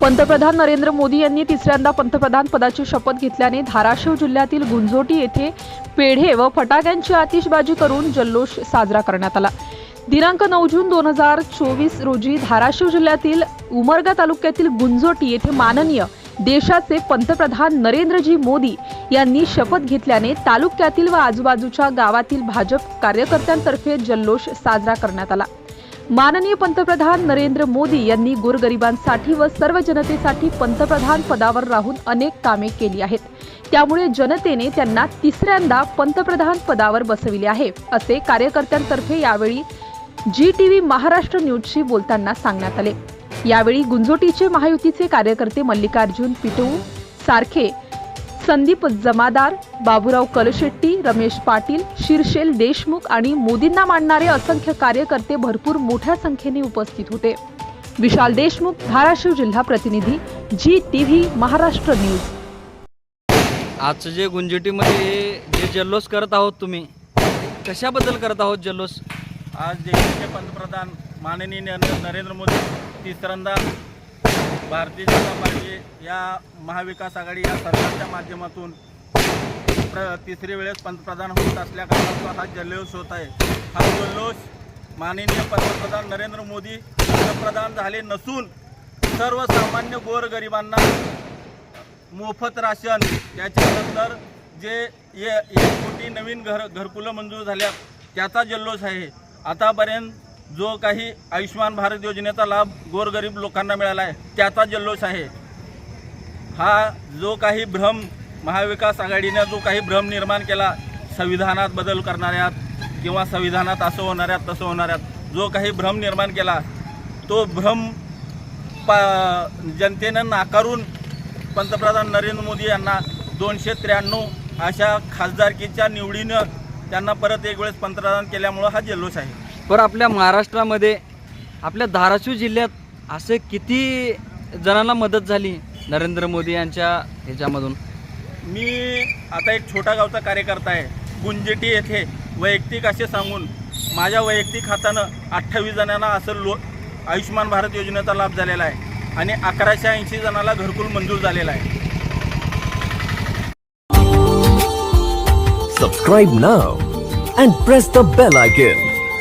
पंतप्रधान नरेंद्र मोदी यांनी तिसऱ्यांदा पंतप्रधान पदाची शपथ घेतल्याने धाराशिव जिल्ह्यातील गुंजोटी येथे पेढे व फटाक्यांची आतिषबाजी करून जल्लोष साजरा करण्यात आला. दिनांक नऊ जून दोन हजार चोवीस रोजी धाराशिव जिल्ह्यातील उमरगा तालुक्यातील गुंजोटी येथे माननीय देशाचे पंतप्रधान नरेंद्रजी मोदी यांनी शपथ घेतल्याने तालुक्यातील व आजूबाजूच्या गावातील भाजप कार्यकर्त्यांतर्फे जल्लोष साजरा करण्यात आला. माननीय पंतप्रधान नरेंद्र मोदी यांनी गोरगरिबांसाठी व सर्व जनतेसाठी पंतप्रधान पदावर राहून अनेक कामे केली आहेत. त्यामुळे जनतेने त्यांना तिसऱ्यांदा पंतप्रधान पदावर बसविले आहे असे कार्यकर्त्यांतर्फे यावेळी जी टी व्ही महाराष्ट्र न्यूजशी बोलताना सांगण्यात आले. यावेळी गुंजोटीचे महायुतीचे कार्यकर्ते मल्लिकार्जुन पिटू सारखे संदीप जमादार बाबूराव कलशेट्टी रमेश पाटील शिरशेल देशमुख आणि मोदींना मानणारे असंख्य कार्यकर्ते भरपूर मोठ्या संख्येने उपस्थित होते. विशाल देशमुख धाराशिव जिल्हा प्रतिनिधी जी टीव्ही महाराष्ट्र न्यूज. आजचं जे गुंजटीमध्ये जे जल्लोष करत आहोत तुम्ही कशाबद्दल करत आहोत जल्लोष? आज देशाचे पंतप्रधान माननीय नरेंद्र मोदी तिसऱ्यांदा भारतीय जनता पार्टी या महाविकास आघाडी या सरकारच्या माध्यमातून प्र तिसरी वेळेस पंतप्रधान होत असल्या कारणाचा हा जल्लोष होत आहे. हा जल्लोष माननीय पंतप्रधान नरेंद्र मोदी पंतप्रधान झाले नसून सर्वसामान्य गोरगरिबांना मोफत राशन त्याच्यानंतर जे ये एक कोटी नवीन घर घरकुलं मंजूर झाल्या त्याचा जल्लोष आहे. आतापर्यंत जो काही आयुष्यमान भारत योजनेचा लाभ गोरगरीब लोकांना मिळाला आहे त्याचा जल्लोष आहे. हा जो काही भ्रम महाविकास आघाडीनं जो काही भ्रम निर्माण केला संविधानात बदल करणाऱ्यात किंवा संविधानात असं होणाऱ्यात तसं होणाऱ्यात जो काही भ्रम निर्माण केला तो भ्रम पा जनतेनं नाकारून पंतप्रधान नरेंद्र मोदी यांना दोनशे त्र्याण्णव अशा खासदारकीच्या निवडीनं त्यांना परत एक वेळेस पंतप्रधान केल्यामुळं हा जल्लोष आहे. पर आपल्या महाराष्ट्रामध्ये आपल्या धाराशिव जिल्ह्यात असे किती जणांना मदत झाली नरेंद्र मोदी यांच्या ह्याच्यामधून मी आता एक छोटा गावचा कार्यकर्ता आहे गुंजेटी येथे वैयक्तिक असे सांगून माझ्या वैयक्तिक हातानं अठ्ठावीस जणांना असं लो आयुष्यमान भारत योजनेचा लाभ झालेला आहे आणि अकराशे ऐंशी जणांना घरकुल मंजूर झालेला आहे Subscribe now and press the bell icon.